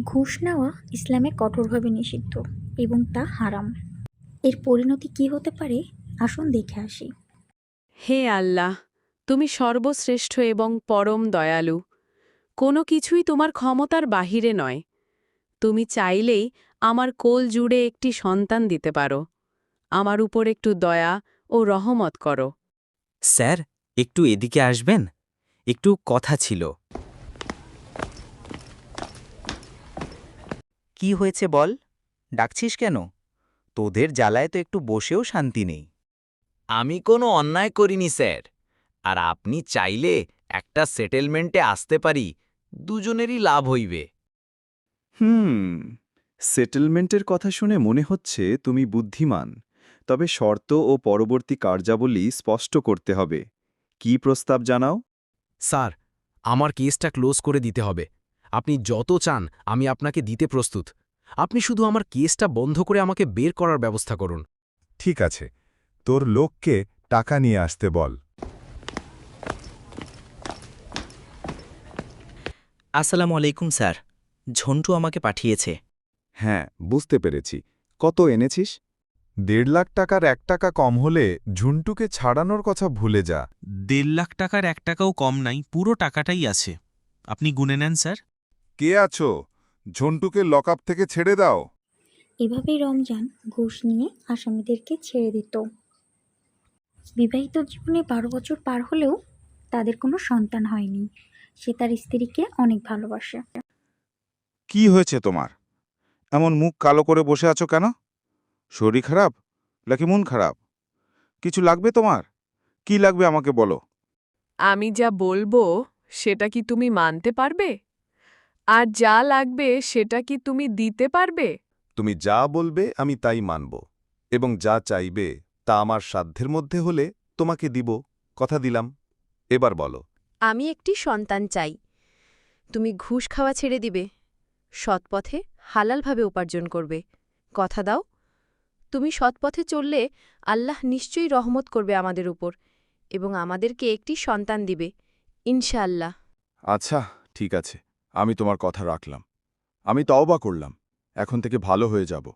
ঘুষ নেওয়া ইসলামে কঠোরভাবে নিষিদ্ধ এবং তা হারাম। এর পরিণতি কি হতে পারে? আসুন দেখে আসি। হে আল্লাহ তুমি সর্বশ্রেষ্ঠ এবং পরম দয়ালু। কোনো কিছুই তোমার ক্ষমতার বাহিরে নয়। তুমি চাইলেই আমার কোল জুড়ে একটি সন্তান দিতে পারো। আমার উপর একটু দয়া ও রহমত করো। স্যার একটু এদিকে আসবেন? একটু কথা ছিল। কি হয়েছে বল? ডাকছিস কেন? তোদের জ্বালায় তো একটু বসেও শান্তি নেই। আমি কোনো অন্যায় করিনি স্যার। আর আপনি চাইলে একটা সেটেলমেন্টে আসতে পারি দুজনেরই লাভ হইবে। হুম সেটেলমেন্টের কথা শুনে মনে হচ্ছে তুমি বুদ্ধিমান তবে শর্ত ও পরবর্তী কার্যাবলী স্পষ্ট করতে হবে। কি প্রস্তাব জানাও? স্যার আমার কেসটা ক্লোজ করে দিতে হবে। আপনি যত চান আমি আপনাকে দিতে প্রস্তুত। আপনি শুধু আমার কেসটা বন্ধ করে আমাকে বের করার ব্যবস্থা করুন। ঠিক আছে। তোর লোককে টাকা নিয়ে আসতে বল। আসসালামু আলাইকুম স্যার। ঝন্টু আমাকে পাঠিয়েছে। হ্যাঁ বুঝতে পেরেছি। কত এনেছিস? দেড় লাখ টাকার এক টাকা কম হলে ঝুন্টুকে ছাড়ানোর কথা ভুলে যা। দেড় লাখ টাকার এক টাকাও কম নাই পুরো টাকাটাই আছে। আপনি গুনে নেন স্যার। কে আছো? ঝন্টুকে লকআপ থেকে ছেড়ে দাও। এভাবেই রমজান ঘুষ নিয়ে আসামিদেরকে ছেড়ে দিত। বিবাহিত জীবনে বারো বছর পার হলেও তাদের কোনো সন্তান হয়নি। সে তার স্ত্রীকে অনেক ভালোবাসে। কি হয়েছে তোমার? এমন মুখ কালো করে বসে আছো কেন? শরীর খারাপ নাকি মন খারাপ? কিছু লাগবে তোমার? কি লাগবে আমাকে বলো। আমি যা বলব সেটা কি তুমি মানতে পারবে? আর যা লাগবে সেটা কি তুমি দিতে পারবে? তুমি যা বলবে আমি তাই মানব এবং যা চাইবে তা আমার সাধ্যের মধ্যে হলে তোমাকে দিব কথা দিলাম। এবার বলো। আমি একটি সন্তান চাই। তুমি ঘুষ খাওয়া ছেড়ে দিবে সৎপথে হালালভাবে উপার্জন করবে। কথা দাও তুমি সৎপথে চললে আল্লাহ নিশ্চয়ই রহমত করবে আমাদের উপর এবং আমাদেরকে একটি সন্তান দিবে ইনশাআল্লাহ। আচ্ছা ঠিক আছে। আমি তোমার কথা রাখলাম। আমি তওবা করলাম। এখন থেকে ভালো হয়ে যাব।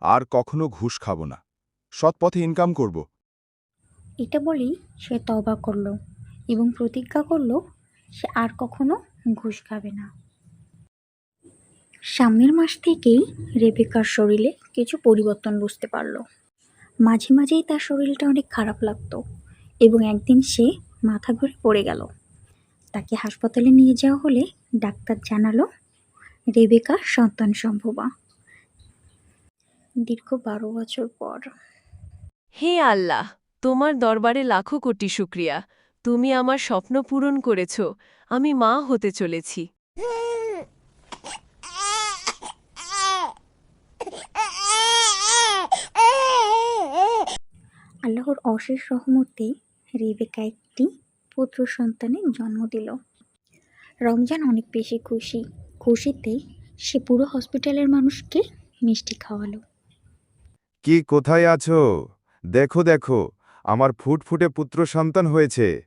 আর কখনো ঘুষ খাব না। সৎ পথে ইনকাম করব। এটা বলেই সে তওবা করল এবং প্রতিজ্ঞা করল সে আর কখনো ঘুষ খাবে না। সামনের মাস থেকেই রেবেকার শরীরে কিছু পরিবর্তন বুঝতে পারল। মাঝে মাঝেই তার শরীরটা অনেক খারাপ লাগতো এবং একদিন সে মাথা ঘুরে পড়ে গেল। তাকে হাসপাতালে নিয়ে যাওয়া হলে ডাক্তার জানালো রেবেকা সন্তান সম্ভবা। দীর্ঘ বারো বছর পর। হে আল্লাহ তোমার দরবারে লাখো কোটি শুক্রিয়া। তুমি আমার স্বপ্ন পূরণ করেছ। আমি মা হতে চলেছি। আল্লাহর অশেষ রহমতে রেবেকা একটি পুত্র সন্তানের জন্ম দিল। রমজান অনেক বেশি খুশি। খুশিতে সে পুরো হসপিটালের মানুষকে মিষ্টি খাওয়ালো। কি, কোথায় আছো? দেখো দেখো, আমার ফুটফুটে পুত্র সন্তান হয়েছে।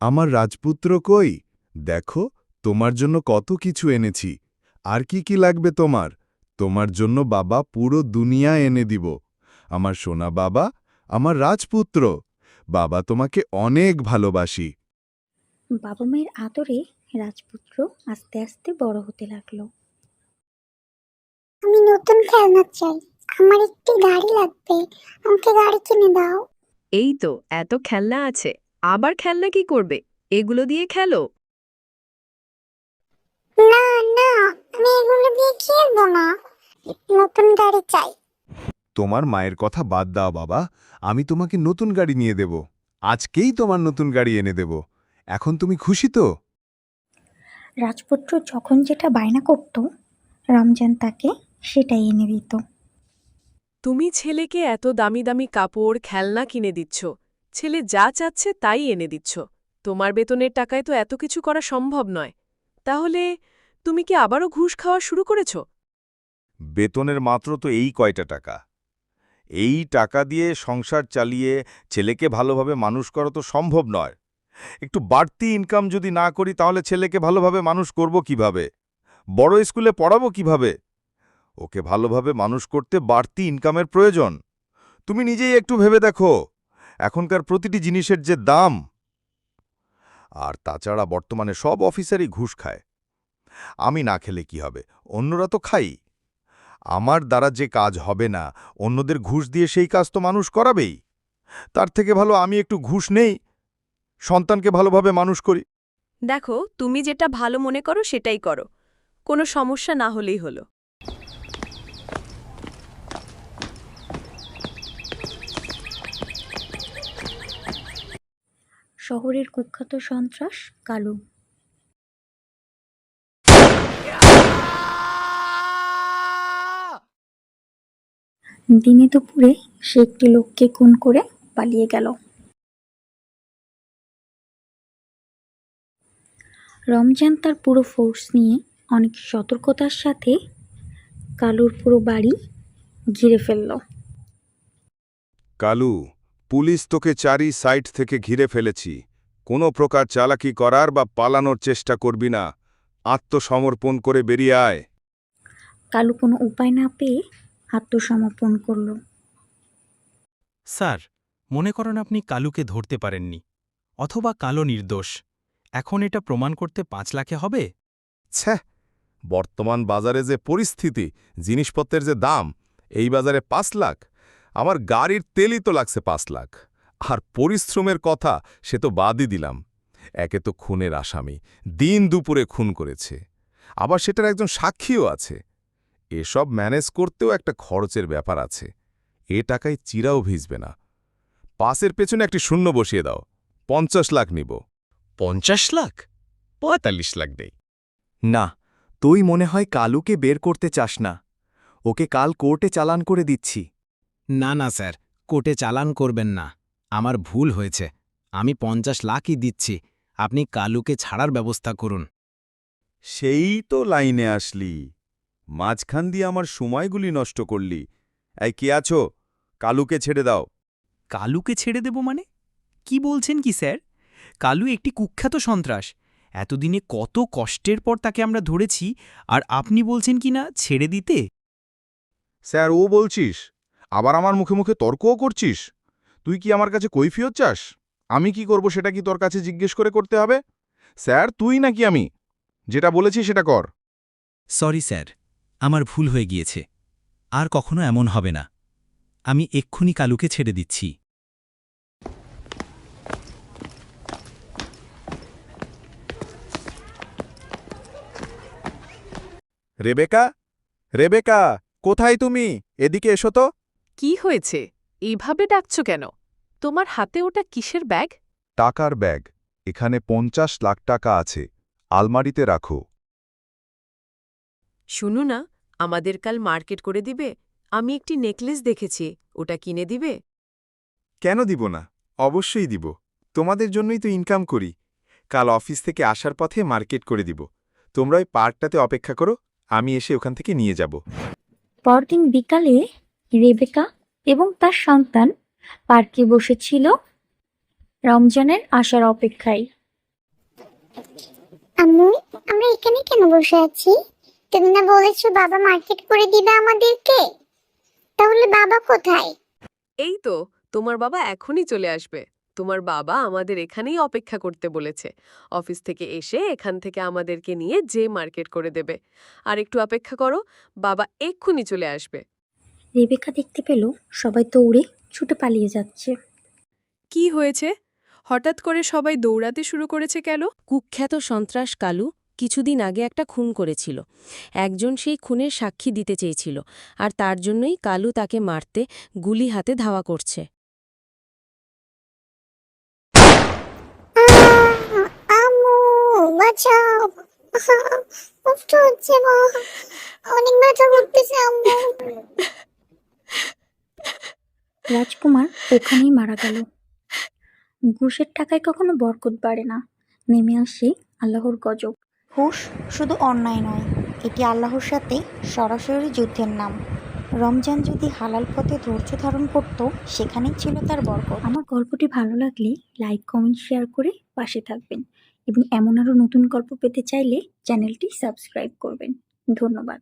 আমার রাজপুত্র কই? দেখো, তোমার জন্য কত কিছু এনেছি। আর কি কি লাগবে তোমার? তোমার জন্য বাবা পুরো দুনিয়া এনে দিব। আমার সোনা বাবা, আমার রাজপুত্র। বাবা তোমাকে অনেক ভালোবাসি। বাবা মায়ের আদরে রাজপুত্র আস্তে আস্তে বড় হতে লাগল। আমি নতুন খেলনা চাই। আমার একটি গাড়ি লাগবে। আমাকে গাড়ি কিনে দাও। এই তো এত খেলনা আছে। আবার খেলনা কি করবে? এগুলো দিয়ে খেলো? না না আমি এগুলো দিয়ে খেলব না। নতুন গাড়ি চাই। তোমার মায়ের কথা বাদ দাও বাবা। আমি তোমাকে নতুন গাড়ি নিয়ে দেব। আজকেই তোমার নতুন গাড়ি এনে দেব। এখন তুমি খুশি তো? রাজপুত্র যখন যেটা বায়না করত রমজান তাকে সেটাই এনে দিত। তুমি ছেলেকে এত দামি দামি কাপড় খেলনা কিনে দিচ্ছ। ছেলে যা চাচ্ছে তাই এনে দিচ্ছ। তোমার বেতনের টাকায় তো এত কিছু করা সম্ভব নয়। তাহলে তুমি কি আবারও ঘুষ খাওয়া শুরু করেছ? বেতনের মাত্র তো এই কয়টা টাকা। এই টাকা দিয়ে সংসার চালিয়ে ছেলেকে ভালোভাবে মানুষ করা তো সম্ভব নয়। একটু বাড়তি ইনকাম যদি না করি, তাহলে ছেলেকে ভালোভাবে মানুষ করব কীভাবে? বড় স্কুলে পড়াবো কীভাবে? ওকে ভালোভাবে মানুষ করতে বাড়তি ইনকামের প্রয়োজন। তুমি নিজেই একটু ভেবে দেখো, এখনকার প্রতিটি জিনিসের যে দাম। আর তাছাড়া বর্তমানে সব অফিসারই ঘুষ খায়। আমি না খেলে কি হবে? অন্যরা তো খাই। আমার দ্বারা যে কাজ হবে না, অন্যদের ঘুষ দিয়ে সেই কাজ তো মানুষ করাবেই। তার থেকে ভালো আমি একটু ঘুষ নেই সন্তানকে ভালোভাবে মানুষ করি। দেখো তুমি যেটা ভালো মনে করো সেটাই করো। কোনো সমস্যা না হলেই হলো। শহরের কুখ্যাত সন্ত্রাস কালু। দিনে দুপুরে সে একটি লোককে খুন করে পালিয়ে গেল। রমজান তার পুরো ফোর্স নিয়ে অনেক সতর্কতার সাথে কালুর পুরো বাড়ি ঘিরে ফেলল। কালু পুলিশ তোকে চারি সাইড থেকে ঘিরে ফেলেছি। কোনো প্রকার চালাকি করার বা পালানোর চেষ্টা করবি না। আত্মসমর্পণ করে বেরিয়ে আয়। কালু কোনো উপায় না পেয়ে আত্মসমর্পণ করল। স্যার মনে করেন আপনি কালুকে ধরতে পারেননি অথবা কালো নির্দোষ। এখন এটা প্রমাণ করতে পাঁচ লাখে হবে? ছ্যাঃ বর্তমান বাজারে যে পরিস্থিতি, জিনিসপত্রের যে দাম, এই বাজারে পাঁচ লাখ, আমার গাড়ির তেলই তো লাগছে পাঁচ লাখ। আর পরিশ্রমের কথা সে তো বাদই দিলাম। একে তো খুনের আসামি, দিন দুপুরে খুন করেছে। আবার সেটার একজন সাক্ষীও আছে। এসব ম্যানেজ করতেও একটা খরচের ব্যাপার আছে। এ টাকায় চিরাও ভিজবে না। পাসের পেছনে একটি শূন্য বসিয়ে দাও, পঞ্চাশ লাখ নিব। পঞ্চাশ লাখ? পঁয়তাল্লিশ লাখ দেই। না তুই মনে হয় কালুকে বের করতে চাস না। ওকে কাল কোর্টে চালান করে দিচ্ছি। না না স্যার কোর্টে চালান করবেন না। আমার ভুল হয়েছে। আমি পঞ্চাশ লাখই দিচ্ছি। আপনি কালুকে ছাড়ার ব্যবস্থা করুন। সেই তো লাইনে আসলি। মাঝখান দিয়ে আমার সময়গুলি নষ্ট করলি। এই কে আছো? কালুকে ছেড়ে দাও। কালুকে ছেড়ে দেব মানে? কি বলছেন কি স্যার? কালু একটি কুখ্যাত সন্ত্রাস। এতদিনে কত কষ্টের পর তাকে আমরা ধরেছি আর আপনি বলছেন কি না ছেড়ে দিতে? স্যার ও বলছিস। আবার আমার মুখে মুখে তর্কও করছিস? তুই কি আমার কাছে কৈফিয়ত চাস? আমি কি করব সেটা কি তোর কাছে জিজ্ঞেস করে করতে হবে? স্যার তুই নাকি আমি? যেটা বলেছি সেটা কর। সরি স্যার আমার ভুল হয়ে গিয়েছে। আর কখনো এমন হবে না। আমি এক্ষুনি কালুকে ছেড়ে দিচ্ছি। রেবেকা রেবেকা কোথায় তুমি? এদিকে এসো তো। কি হয়েছে? এইভাবে ডাকছ কেন? তোমার হাতে ওটা কিসের ব্যাগ? টাকার ব্যাগ। এখানে পঞ্চাশ লাখ টাকা আছে। আলমারিতে রাখো। শুনু না আমাদের কাল মার্কেট করে দিবে। আমি একটি নেকলেস দেখেছি। ওটা কিনে দিবে? কেন দিব না? অবশ্যই দিব। তোমাদের জন্যই তো ইনকাম করি। কাল অফিস থেকে আসার পথে মার্কেট করে দিব। তোমরা ওই পার্কটাতে অপেক্ষা করো। আমি এসে ওখান থেকে নিয়ে যাব। পরদিন বিকালে রেবেকা এবং তার সন্তান পার্কে বসেছিল রমজানের আসার অপেক্ষায়। আম্মু আমরা এখানে কেন বসে আছি? তুমি না বলেছ বাবা মার্কেট করে দিবে আমাদেরকে? তাহলে বাবা কোথায়? এই তো তোমার বাবা এখনই চলে আসবে। তোমার বাবা আমাদের এখানেই অপেক্ষা করতে বলেছে। অফিস থেকে এসে এখান থেকে আমাদেরকে নিয়ে যে মার্কেট করে দেবে। আর একটু অপেক্ষা করো বাবা এক্ষুনি চলে আসবে। রেবেকা দেখতে পেল সবাই দৌড়ে ছুটে পালিয়ে যাচ্ছে। কি হয়েছে? হঠাৎ করে সবাই দৌড়াতে শুরু করেছে কেন? কুখ্যাত সন্ত্রাস কালু কিছুদিন আগে একটা খুন করেছিল। একজন সেই খুনের সাক্ষী দিতে চেয়েছিল আর তার জন্যই কালু তাকে মারতে গুলি হাতে ধাওয়া করছে। কষ্ট হচ্ছে মা অনেক ব্যথা করতেছে আম্মু রাজকুমার ওখানেই মারা গেল। ঘুষের টাকায় কখনো বরকত বাড়ে না। নেমে আসে আল্লাহর গজব। ঘুষ শুধু অন্যায় নয় এটি আল্লাহর সাথে সরাসরি যুদ্ধের নাম। রমজান যদি হালাল পথে ধৈর্য ধারণ করত সেখানেই ছিল তার বরকত। আমার গল্পটি ভালো লাগলে লাইক কমেন্ট শেয়ার করে পাশে থাকবেন। এবং এমন আরও নতুন গল্প পেতে চাইলে চ্যানেলটি সাবস্ক্রাইব করবেন। ধন্যবাদ।